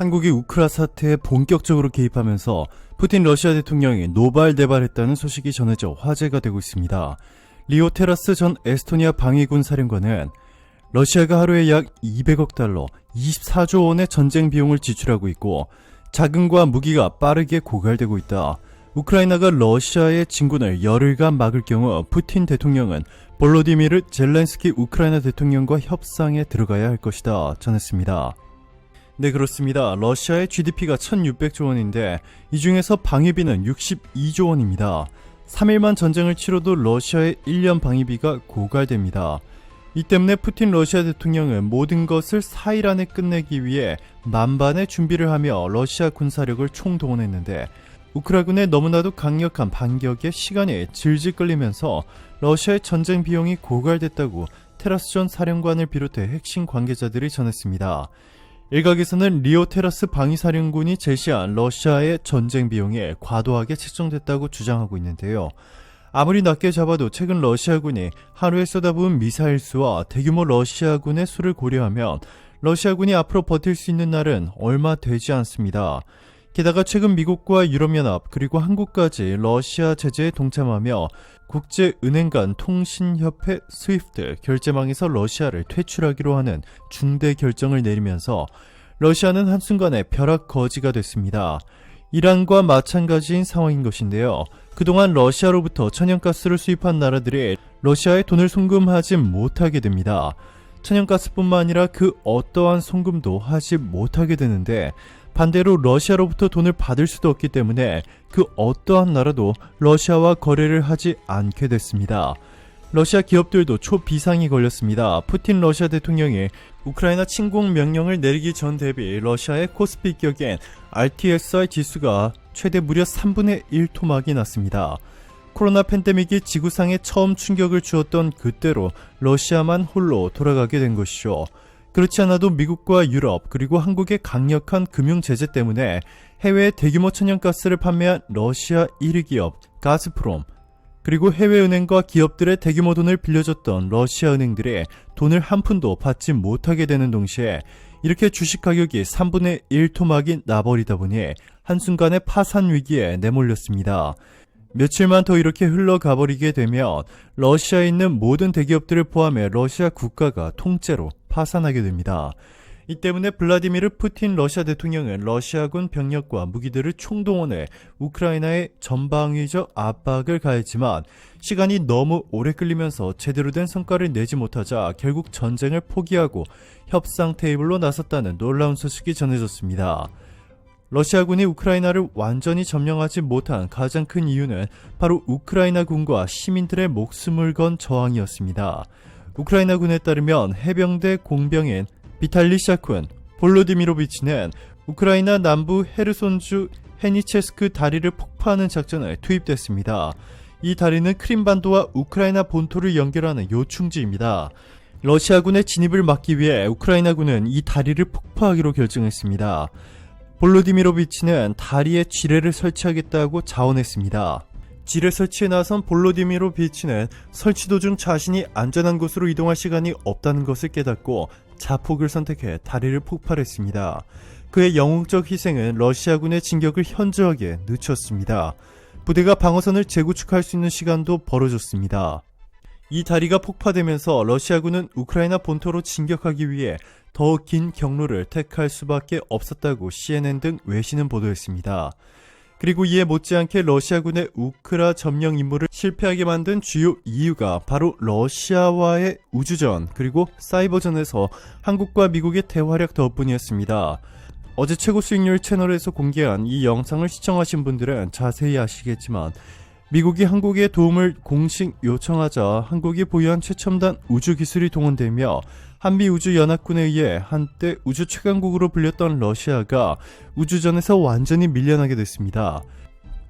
한국이 우크라 사태에 본격적으로 개입하면서 푸틴 러시아 대통령이 노발대발했다는 소식이 전해져 화제가 되고 있습니다. 리오 테라스 전 에스토니아 방위군 사령관은 러시아가 하루에 약 200억 달러, 24조 원의 전쟁 비용을 지출하고 있고 자금과 무기가 빠르게 고갈되고 있다. 우크라이나가 러시아의 진군을 열흘간 막을 경우 푸틴 대통령은 볼로디미르 젤렌스키 우크라이나 대통령과 협상에 들어가야 할 것이다 전했습니다. 네 그렇습니다. 러시아의 GDP가 1600조 원인데 이 중에서 방위비는 62조 원입니다. 3일만 전쟁을 치러도 러시아의 1년 방위비가 고갈됩니다. 이 때문에 푸틴 러시아 대통령은 모든 것을 4일 안에 끝내기 위해 만반의 준비를 하며 러시아 군사력을 총동원했는데 우크라군의 너무나도 강력한 반격에 시간이 질질 끌리면서 러시아의 전쟁 비용이 고갈됐다고 테라스 전 사령관을 비롯해 핵심 관계자들이 전했습니다. 일각에서는 리오 테라스 방위사령군이 제시한 러시아의 전쟁 비용이 과도하게 책정됐다고 주장하고 있는데요. 아무리 낮게 잡아도 최근 러시아군이 하루에 쏟아부은 미사일 수와 대규모 러시아군의 수를 고려하면 러시아군이 앞으로 버틸 수 있는 날은 얼마 되지 않습니다. 게다가 최근 미국과 유럽연합 그리고 한국까지 러시아 제재에 동참하며 국제은행 간 통신협회 스위프트 결제망에서 러시아를 퇴출하기로 하는 중대 결정을 내리면서 러시아는 한순간에 벼락 거지가 됐습니다. 이란과 마찬가지인 상황인 것인데요. 그동안 러시아로부터 천연가스를 수입한 나라들이 러시아에 돈을 송금하지 못하게 됩니다. 천연가스뿐만 아니라 그 어떠한 송금도 하지 못하게 되는데 반대로 러시아로부터 돈을 받을 수도 없기 때문에 그 어떠한 나라도 러시아와 거래를 하지 않게 됐습니다. 러시아 기업들도 초비상이 걸렸습니다. 푸틴 러시아 대통령이 우크라이나 침공 명령을 내리기 전 대비 러시아의 코스피 격엔 RTSI 지수가 최대 무려 3분의 1 토막이 났습니다. 코로나 팬데믹이 지구상에 처음 충격을 주었던 그때로 러시아만 홀로 돌아가게 된 것이죠. 그렇지 않아도 미국과 유럽 그리고 한국의 강력한 금융 제재 때문에 해외에 대규모 천연가스를 판매한 러시아 1위 기업 가스프롬 그리고 해외은행과 기업들의 대규모 돈을 빌려줬던 러시아 은행들이 돈을 한 푼도 받지 못하게 되는 동시에 이렇게 주식 가격이 3분의 1 토막이 나버리다 보니 한순간에 파산 위기에 내몰렸습니다. 며칠만 더 이렇게 흘러가 버리게 되면 러시아에 있는 모든 대기업들을 포함해 러시아 국가가 통째로 파산하게 됩니다. 이 때문에 블라디미르 푸틴 러시아 대통령은 러시아군 병력과 무기들을 총동원해 우크라이나의 전방위적 압박을 가했지만 시간이 너무 오래 끌리면서 제대로 된 성과를 내지 못하자 결국 전쟁을 포기하고 협상 테이블로 나섰다는 놀라운 소식이 전해졌습니다. 러시아군이 우크라이나를 완전히 점령하지 못한 가장 큰 이유는 바로 우크라이나군과 시민들의 목숨을 건 저항이었습니다. 우크라이나군에 따르면 해병대 공병인 비탈리 샤쿤 볼로디미로비치는 우크라이나 남부 헤르손주 헤니체스크 다리를 폭파하는 작전에 투입됐습니다. 이 다리는 크림반도와 우크라이나 본토를 연결하는 요충지입니다. 러시아군의 진입을 막기 위해 우크라이나군은 이 다리를 폭파하기로 결정했습니다. 볼로디미로비치는 다리에 지뢰를 설치하겠다고 자원했습니다. 지뢰 설치에 나선 볼로디미로비치는 설치 도중 자신이 안전한 곳으로 이동할 시간이 없다는 것을 깨닫고 자폭을 선택해 다리를 폭발했습니다. 그의 영웅적 희생은 러시아군의 진격을 현저하게 늦췄습니다. 부대가 방어선을 재구축할 수 있는 시간도 벌어졌습니다. 이 다리가 폭파되면서 러시아군은 우크라이나 본토로 진격하기 위해 더 긴 경로를 택할 수밖에 없었다고 CNN 등 외신은 보도했습니다. 그리고 이에 못지않게 러시아군의 우크라 점령 임무를 실패하게 만든 주요 이유가 바로 러시아와의 우주전 그리고 사이버전에서 한국과 미국의 대활약 덕분이었습니다. 어제 최고 수익률 채널에서 공개한 이 영상을 시청하신 분들은 자세히 아시겠지만 미국이 한국의 도움을 공식 요청하자 한국이 보유한 최첨단 우주 기술이 동원되며 한미 우주 연합군에 의해 한때 우주 최강국으로 불렸던 러시아가 우주전에서 완전히 밀려나게 됐습니다.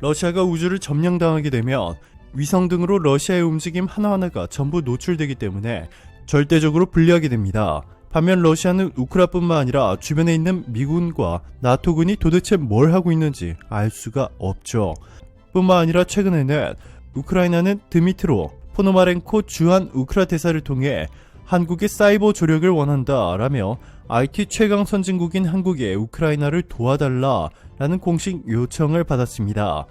러시아가 우주를 점령당하게 되면 위성 등으로 러시아의 움직임 하나하나가 전부 노출되기 때문에 절대적으로 불리하게 됩니다. 반면 러시아는 우크라뿐만 아니라 주변에 있는 미군과 나토군이 도대체 뭘 하고 있는지 알 수가 없죠. 뿐만 아니라 최근에는 우크라이나는 드미트로 포노마렌코 주한 우크라 대사를 통해 한국의 사이버 조력을 원한다 라며 IT 최강 선진국인 한국에 우크라이나를 도와달라 라는 공식 요청을 받았습니다.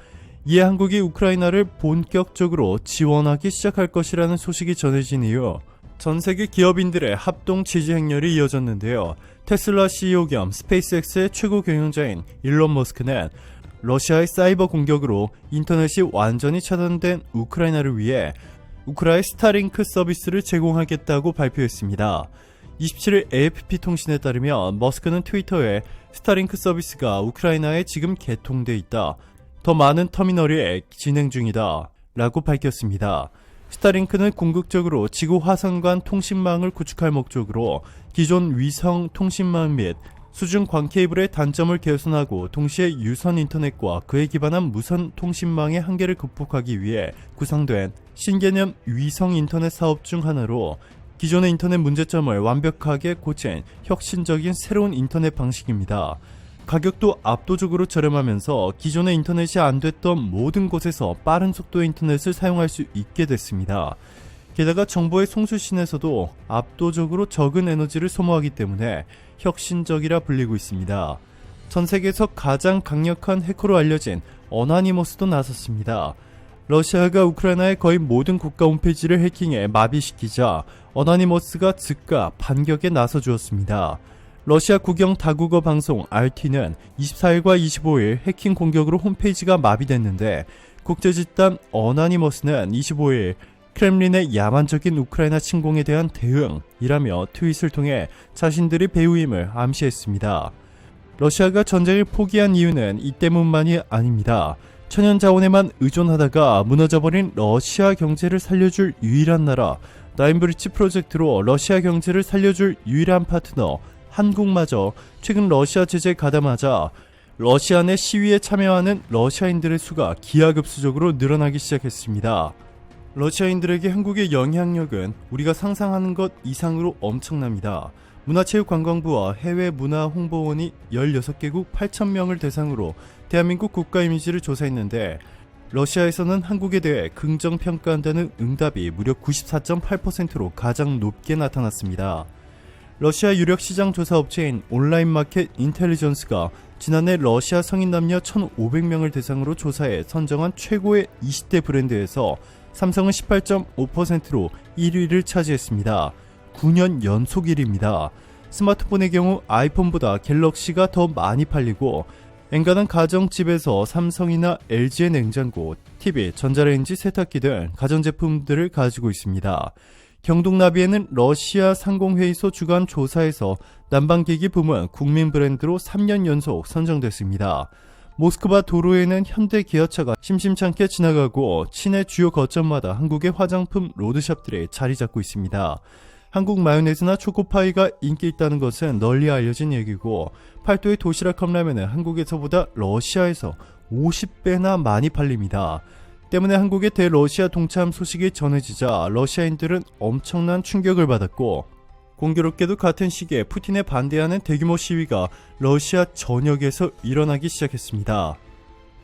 이에 한국이 우크라이나를 본격적으로 지원하기 시작할 것이라는 소식이 전해진 이후 전 세계 기업인들의 합동 지지 행렬이 이어졌는데요. 테슬라 CEO 겸 스페이스X의 최고 경영자인 일론 머스크는 러시아의 사이버 공격으로 인터넷이 완전히 차단된 우크라이나를 위해 우크라의 스타링크 서비스를 제공하겠다고 발표했습니다. 27일 AFP 통신에 따르면 머스크는 트위터에 스타링크 서비스가 우크라이나에 지금 개통돼 있다. 더 많은 터미널이 진행 중이다. 라고 밝혔습니다. 스타링크는 궁극적으로 지구 화성 간 통신망을 구축할 목적으로 기존 위성 통신망 및 수중 광 케이블의 단점을 개선하고 동시에 유선 인터넷과 그에 기반한 무선 통신망의 한계를 극복하기 위해 구성된 신개념 위성 인터넷 사업 중 하나로 기존의 인터넷 문제점을 완벽하게 고친 혁신적인 새로운 인터넷 방식입니다. 가격도 압도적으로 저렴하면서 기존의 인터넷이 안 됐던 모든 곳에서 빠른 속도의 인터넷을 사용할 수 있게 됐습니다. 게다가 정보의 송수신에서도 압도적으로 적은 에너지를 소모하기 때문에 혁신적이라 불리고 있습니다. 전 세계에서 가장 강력한 해커로 알려진 어나니머스도 나섰습니다. 러시아가 우크라이나의 거의 모든 국가 홈페이지를 해킹해 마비시키자 어나니머스가 즉각 반격에 나서 주었습니다. 러시아 국영 다국어 방송 RT는 24일과 25일 해킹 공격으로 홈페이지가 마비됐는데 국제집단 어나니머스는 25일 크렘린의 야만적인 우크라이나 침공에 대한 대응이라며 트윗을 통해 자신들이 배우임을 암시했습니다. 러시아가 전쟁을 포기한 이유는 이 때문만이 아닙니다. 천연 자원에만 의존하다가 무너져버린 러시아 경제를 살려줄 유일한 나라, 나인브리치 프로젝트로 러시아 경제를 살려줄 유일한 파트너, 한국마저 최근 러시아 제재에 가담하자 러시아 내 시위에 참여하는 러시아인들의 수가 기하급수적으로 늘어나기 시작했습니다. 러시아인들에게 한국의 영향력은 우리가 상상하는 것 이상으로 엄청납니다. 문화체육관광부와 해외 문화홍보원이 16개국 8,000명을 대상으로 대한민국 국가 이미지를 조사했는데 러시아에서는 한국에 대해 긍정 평가한다는 응답이 무려 94.8%로 가장 높게 나타났습니다. 러시아 유력 시장 조사 업체인 온라인 마켓 인텔리전스가 지난해 러시아 성인 남녀 1,500명을 대상으로 조사해 선정한 최고의 20대 브랜드에서 삼성은 18.5%로 1위를 차지했습니다. 9년 연속 1위입니다. 스마트폰의 경우 아이폰보다 갤럭시가 더 많이 팔리고 엔간한 가정집에서 삼성이나 LG의 냉장고, TV, 전자레인지, 세탁기 등 가전제품들을 가지고 있습니다. 경동나비에는 러시아 상공회의소 주간 조사에서 난방기기 부문 국민 브랜드로 3년 연속 선정됐습니다. 모스크바 도로에는 현대 기아차가 심심찮게 지나가고 시내 주요 거점마다 한국의 화장품 로드샵들이 자리 잡고 있습니다. 한국 마요네즈나 초코파이가 인기 있다는 것은 널리 알려진 얘기고 팔도의 도시락 컵라면은 한국에서보다 러시아에서 50배나 많이 팔립니다. 때문에 한국의 대러시아 동참 소식이 전해지자 러시아인들은 엄청난 충격을 받았고 공교롭게도 같은 시기에 푸틴에 반대하는 대규모 시위가 러시아 전역에서 일어나기 시작했습니다.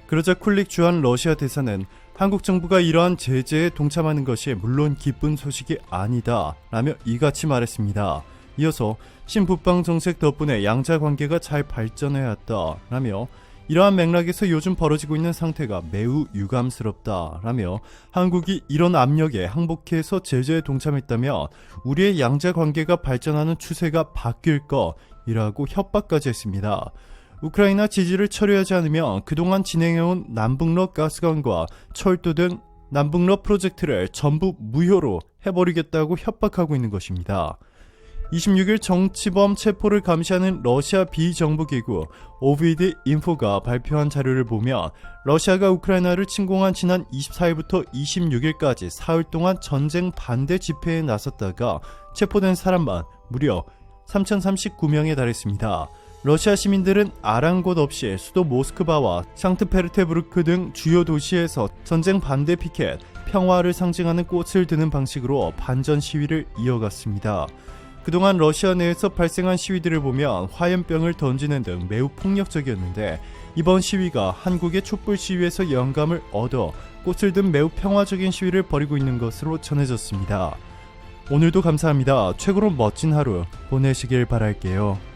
그러자 쿨릭 주한 러시아 대사는 한국 정부가 이러한 제재에 동참하는 것이 물론 기쁜 소식이 아니다 라며 이같이 말했습니다. 이어서 신북방 정책 덕분에 양자 관계가 잘 발전해 왔다 라며 이러한 맥락에서 요즘 벌어지고 있는 상태가 매우 유감스럽다 라며 한국이 이런 압력에 항복해서 제재에 동참했다면 우리의 양자 관계가 발전하는 추세가 바뀔 것이라고 협박까지 했습니다. 우크라이나 지지를 처리하지 않으면 그동안 진행해온 남북러 가스관과 철도 등 남북러 프로젝트를 전부 무효로 해버리겠다고 협박하고 있는 것입니다. 26일 정치범 체포를 감시하는 러시아 비정부기구 오비드 인포가 발표한 자료를 보면 러시아가 우크라이나를 침공한 지난 24일부터 26일까지 사흘 동안 전쟁 반대 집회에 나섰다가 체포된 사람만 무려 3,039명에 달했습니다. 러시아 시민들은 아랑곳 없이 수도 모스크바와 상트페르테부르크 등 주요 도시에서 전쟁 반대 피켓, 평화를 상징하는 꽃을 드는 방식으로 반전 시위를 이어갔습니다. 그동안 러시아 내에서 발생한 시위들을 보면 화염병을 던지는 등 매우 폭력적이었는데 이번 시위가 한국의 촛불 시위에서 영감을 얻어 꽃을 든 매우 평화적인 시위를 벌이고 있는 것으로 전해졌습니다. 오늘도 감사합니다. 최고로 멋진 하루 보내시길 바랄게요.